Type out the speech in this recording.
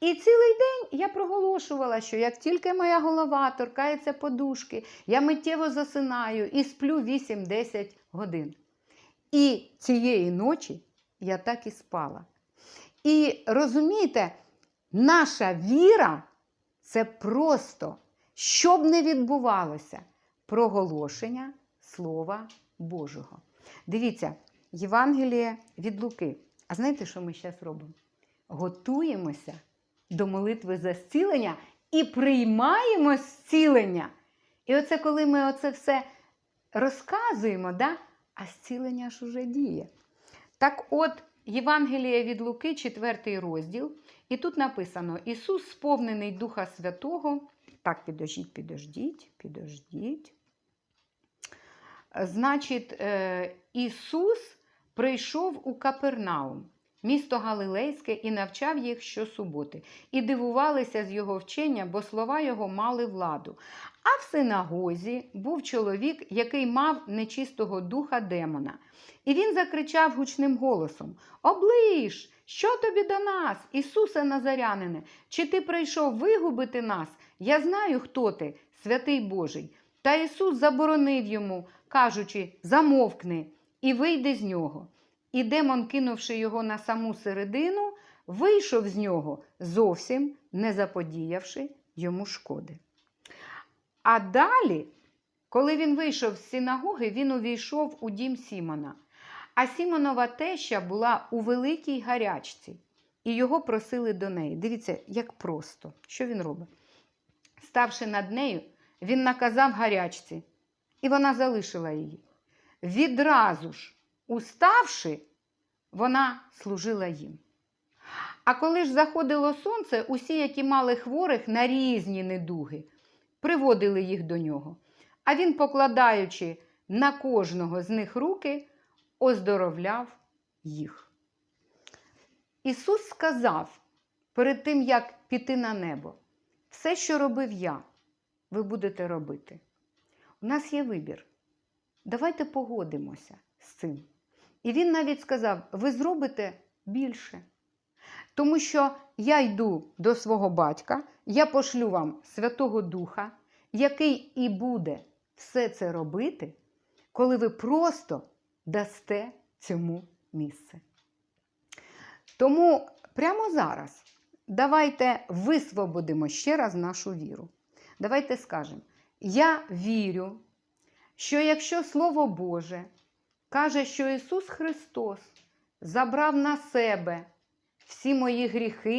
І цілий день я проголошувала, що як тільки моя голова торкається подушки, я миттєво засинаю і сплю 8-10 годин. І цієї ночі я так і спала. І розумієте, наша віра це просто, що б не відбувалося, проголошення Слова Божого. Дивіться, Євангеліє від Луки. А знаєте, що ми зараз робимо? Готуємося до молитви за зцілення і приймаємо зцілення. І оце коли ми оце все розказуємо, да? а зцілення ж уже діє. Так от, Євангеліє від Луки, 4 розділ, і тут написано: Ісус, сповнений Духа Святого. Так, підождіть, підождіть, підождіть. Значить, е, Ісус прийшов у Капернаум, місто Галилейське, і навчав їх щосуботи. І дивувалися з його вчення, бо слова його мали владу. А в синагозі був чоловік, який мав нечистого духа демона. І він закричав гучним голосом: Оближ! Що тобі до нас, Ісусе Назарянине? Чи ти прийшов вигубити нас? Я знаю, хто ти, святий Божий. Та Ісус заборонив йому, кажучи: Замовкни і вийди з нього. І демон, кинувши його на саму середину, вийшов з нього, зовсім не заподіявши йому шкоди. А далі, коли він вийшов з синагоги, він увійшов у дім Сімона. А Сімонова теща була у великій гарячці, і його просили до неї. Дивіться, як просто. Що він робить? Ставши над нею, він наказав гарячці, і вона залишила її. Відразу ж, уставши, вона служила їм. А коли ж заходило сонце, усі, які мали хворих на різні недуги, приводили їх до нього. А він, покладаючи на кожного з них руки, оздоровляв їх. Ісус сказав перед тим, як піти на небо, все, що робив я, ви будете робити. У нас є вибір. Давайте погодимося з цим. І він навіть сказав: ви зробите більше. Тому що я йду до свого батька, я пошлю вам Святого Духа, який і буде все це робити, коли ви просто дасте цьому місце. Тому прямо зараз давайте висвободимо ще раз нашу віру. Давайте скажемо: я вірю, що якщо Слово Боже каже, що Ісус Христос забрав на себе всі мої гріхи